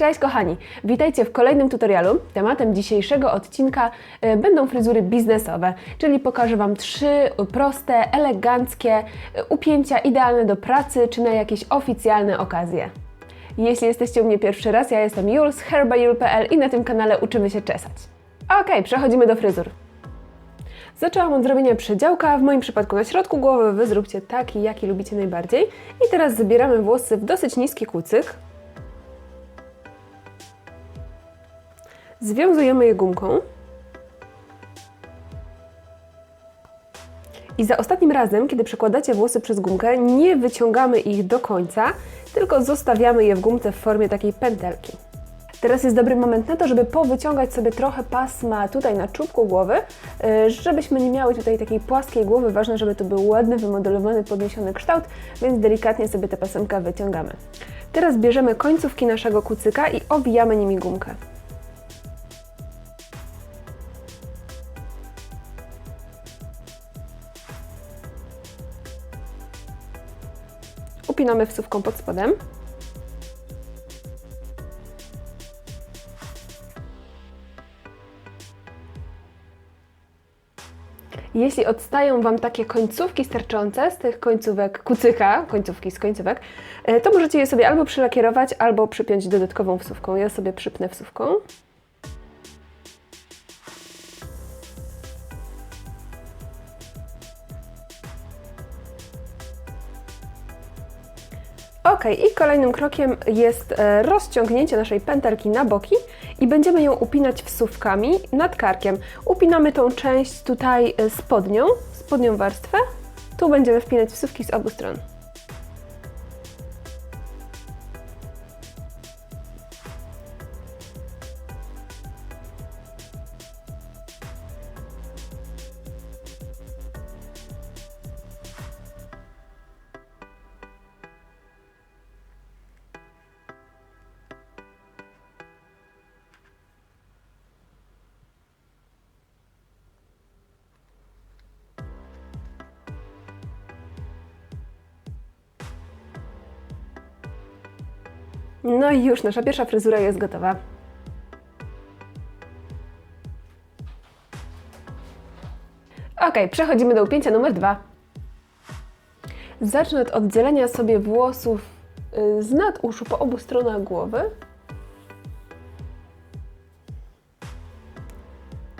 Cześć kochani, witajcie w kolejnym tutorialu. Tematem dzisiejszego odcinka e, będą fryzury biznesowe, czyli pokażę Wam trzy proste, eleganckie e, upięcia idealne do pracy czy na jakieś oficjalne okazje. Jeśli jesteście u mnie pierwszy raz, ja jestem Jules z i na tym kanale uczymy się czesać. Ok, przechodzimy do fryzur. Zaczęłam od zrobienia przedziałka, w moim przypadku na środku głowy, Wy zróbcie taki, jaki lubicie najbardziej. I teraz zabieramy włosy w dosyć niski kucyk. Związujemy je gumką. I za ostatnim razem, kiedy przekładacie włosy przez gumkę, nie wyciągamy ich do końca, tylko zostawiamy je w gumce w formie takiej pętelki. Teraz jest dobry moment na to, żeby powyciągać sobie trochę pasma tutaj na czubku głowy, yy, żebyśmy nie miały tutaj takiej płaskiej głowy. Ważne, żeby to był ładny, wymodelowany, podniesiony kształt, więc delikatnie sobie tę pasemkę wyciągamy. Teraz bierzemy końcówki naszego kucyka i owijamy nimi gumkę. Upinamy wsówką pod spodem. Jeśli odstają Wam takie końcówki sterczące z tych końcówek kucyka, końcówki z końcówek, e, to możecie je sobie albo przylakierować, albo przypiąć dodatkową wsówką. Ja sobie przypnę wsówką. Ok, i kolejnym krokiem jest e, rozciągnięcie naszej pętelki na boki i będziemy ją upinać wsówkami nad karkiem. Upinamy tą część tutaj e, spodnią, spodnią warstwę. Tu będziemy wpinać wsówki z obu stron. No i już, nasza pierwsza fryzura jest gotowa. Ok, przechodzimy do upięcia numer dwa. Zacznę od oddzielenia sobie włosów y, z nad uszu po obu stronach głowy.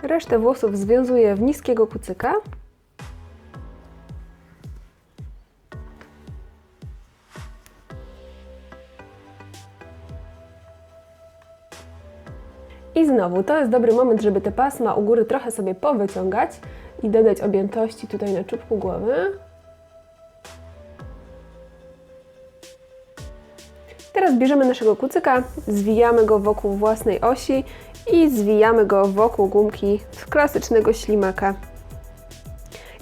Resztę włosów związuję w niskiego kucyka. I znowu, to jest dobry moment, żeby te pasma u góry trochę sobie powyciągać i dodać objętości tutaj na czubku głowy. Teraz bierzemy naszego kucyka, zwijamy go wokół własnej osi i zwijamy go wokół gumki klasycznego ślimaka.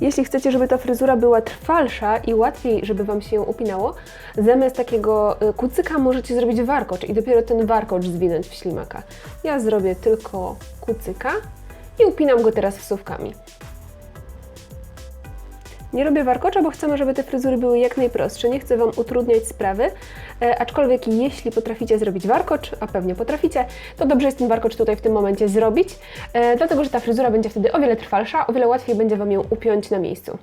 Jeśli chcecie, żeby ta fryzura była trwalsza i łatwiej, żeby Wam się ją upinało, zamiast takiego y, kucyka możecie zrobić warkocz i dopiero ten warkocz zwinąć w ślimaka. Ja zrobię tylko kucyka i upinam go teraz wsówkami. Nie robię warkocza, bo chcemy, żeby te fryzury były jak najprostsze. Nie chcę Wam utrudniać sprawy, e, aczkolwiek jeśli potraficie zrobić warkocz, a pewnie potraficie, to dobrze jest ten warkocz tutaj w tym momencie zrobić, e, dlatego że ta fryzura będzie wtedy o wiele trwalsza, o wiele łatwiej będzie Wam ją upiąć na miejscu.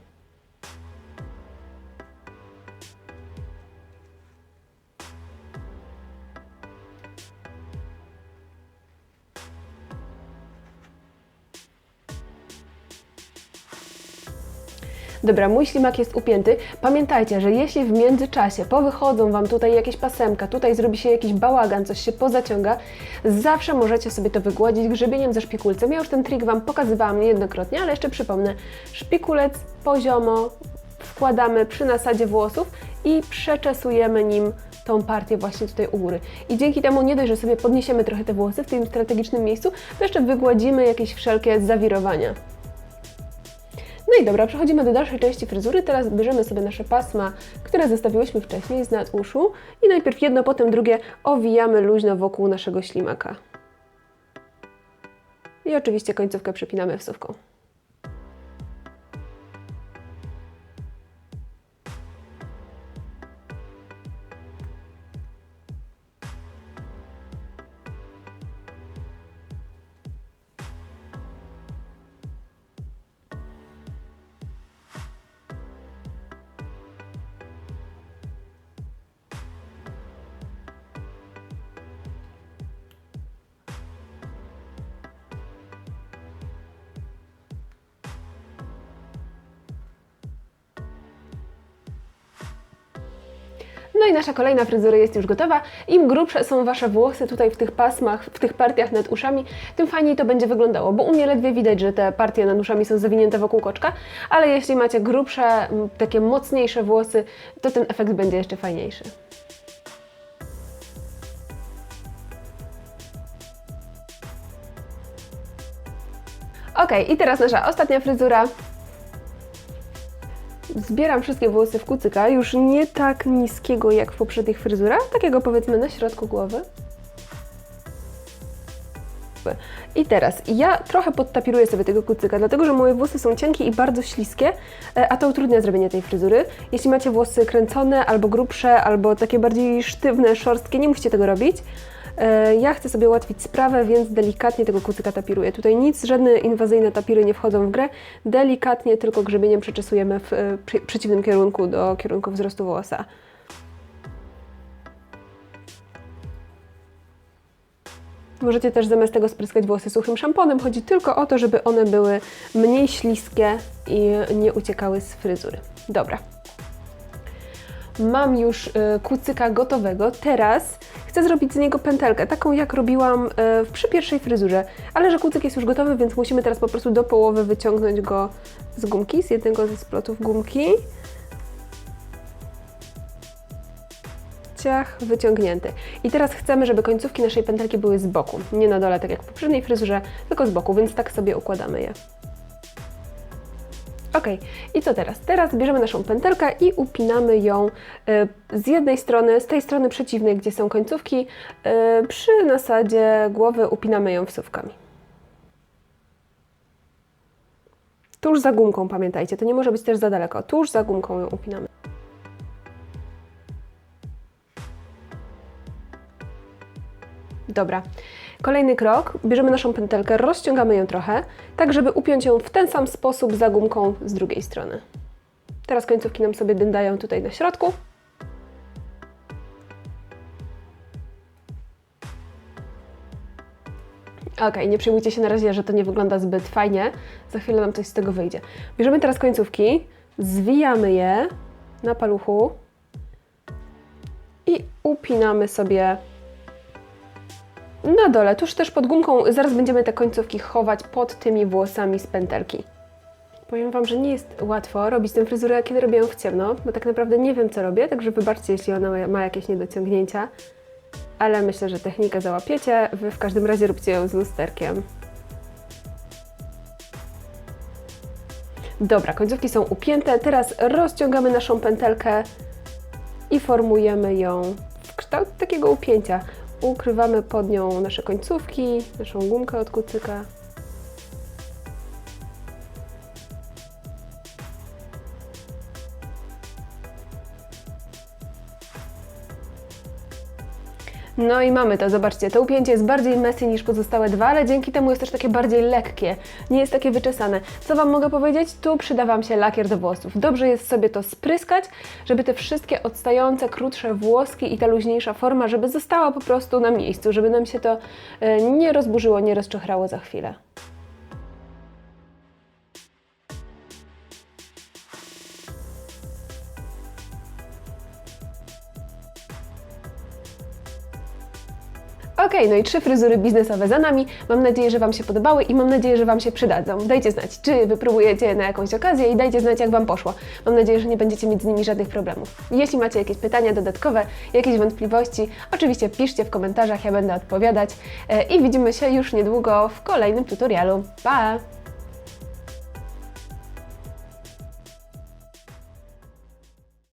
Dobra, mój ślimak jest upięty. Pamiętajcie, że jeśli w międzyczasie powychodzą Wam tutaj jakieś pasemka, tutaj zrobi się jakiś bałagan, coś się pozaciąga, zawsze możecie sobie to wygładzić grzebieniem ze szpikulcem. Ja już ten trik Wam pokazywałam niejednokrotnie, ale jeszcze przypomnę. Szpikulec poziomo wkładamy przy nasadzie włosów i przeczesujemy nim tą partię właśnie tutaj u góry. I dzięki temu nie dość, że sobie podniesiemy trochę te włosy w tym strategicznym miejscu, to jeszcze wygładzimy jakieś wszelkie zawirowania. No i dobra, przechodzimy do dalszej części fryzury. Teraz bierzemy sobie nasze pasma, które zostawiłyśmy wcześniej z nad uszu i najpierw jedno, potem drugie owijamy luźno wokół naszego ślimaka. I oczywiście końcówkę przypinamy wsówką. No i nasza kolejna fryzura jest już gotowa. Im grubsze są Wasze włosy tutaj w tych pasmach, w tych partiach nad uszami, tym fajniej to będzie wyglądało, bo u mnie ledwie widać, że te partie nad uszami są zawinięte wokół koczka, ale jeśli macie grubsze, takie mocniejsze włosy, to ten efekt będzie jeszcze fajniejszy. Ok, i teraz nasza ostatnia fryzura. Zbieram wszystkie włosy w kucyka, już nie tak niskiego jak w poprzednich fryzurach, takiego powiedzmy na środku głowy. I teraz ja trochę podtapiruję sobie tego kucyka, dlatego że moje włosy są cienkie i bardzo śliskie, e, a to utrudnia zrobienie tej fryzury. Jeśli macie włosy kręcone, albo grubsze, albo takie bardziej sztywne, szorstkie, nie musicie tego robić. E, Ja chcę sobie ułatwić sprawę, więc delikatnie tego kucyka tapiruję. Tutaj nic, żadne inwazyjne tapiry nie wchodzą w grę. Delikatnie tylko grzebieniem przeczesujemy w e, przeciwnym kierunku do kierunku wzrostu włosa. Możecie też zamiast tego spryskać włosy suchym szamponem. Chodzi tylko o to, żeby one były mniej śliskie i nie uciekały z fryzury. Dobra. Mam już y, kucyka gotowego. Teraz chcę zrobić z niego pętelkę, taką jak robiłam y, przy pierwszej fryzurze. Ale że kucyk jest już gotowy, więc musimy teraz po prostu do połowy wyciągnąć go z gumki, z jednego ze splotów gumki. ciach wyciągnięty. I teraz chcemy, żeby końcówki naszej pętelki były z boku. Nie na dole, tak jak w poprzedniej fryzurze, tylko z boku, więc tak sobie układamy je. Ok, i co teraz? Teraz bierzemy naszą pętelkę i upinamy ją y, z jednej strony, z tej strony przeciwnej, gdzie są końcówki, y, przy nasadzie głowy upinamy ją wsówkami. Tuż za gumką, pamiętajcie, to nie może być też za daleko. Tuż za gumką ją upinamy. Dobra. Kolejny krok. Bierzemy naszą pętelkę, rozciągamy ją trochę, tak żeby upiąć ją w ten sam sposób za gumką z drugiej strony. Teraz końcówki nam sobie dyndają tutaj na środku. Ok, nie przejmujcie się na razie, że to nie wygląda zbyt fajnie. Za chwilę nam coś z tego wyjdzie. Bierzemy teraz końcówki, zwijamy je na paluchu i upinamy sobie na dole, tuż też pod gumką, zaraz będziemy te końcówki chować pod tymi włosami z pętelki. Powiem Wam, że nie jest łatwo robić tę fryzurę, kiedy robię ją w ciemno, bo tak naprawdę nie wiem, co robię, także wybaczcie, jeśli ona ma- jakieś niedociągnięcia, ale myślę, że technikę załapiecie. Wy w każdym razie róbcie ją z lusterkiem. Dobra, końcówki są upięte, teraz rozciągamy naszą pętelkę i formujemy ją w kształt takiego upięcia. Ukrywamy pod nią nasze końcówki, naszą gumkę od kucyka. No i mamy to, zobaczcie, to upięcie jest bardziej messy niż pozostałe dwa, ale dzięki temu jest też takie bardziej lekkie, nie jest takie wyczesane. Co Wam mogę powiedzieć? Tu przyda Wam się lakier do włosów. Dobrze jest sobie to spryskać, żeby te wszystkie odstające, krótsze włoski i ta luźniejsza forma, żeby została po prostu na miejscu, żeby nam się to e, nie rozburzyło, nie rozczochrało za chwilę. No i trzy fryzury biznesowe za nami. Mam nadzieję, że Wam się podobały i mam nadzieję, że Wam się przydadzą. Dajcie znać, czy wypróbujecie na jakąś okazję i dajcie znać, jak Wam poszło. Mam nadzieję, że nie będziecie mieć z nimi żadnych problemów. Jeśli macie jakieś pytania dodatkowe, jakieś wątpliwości, oczywiście piszcie w komentarzach, ja będę odpowiadać. E, I widzimy się już niedługo w kolejnym tutorialu. Pa!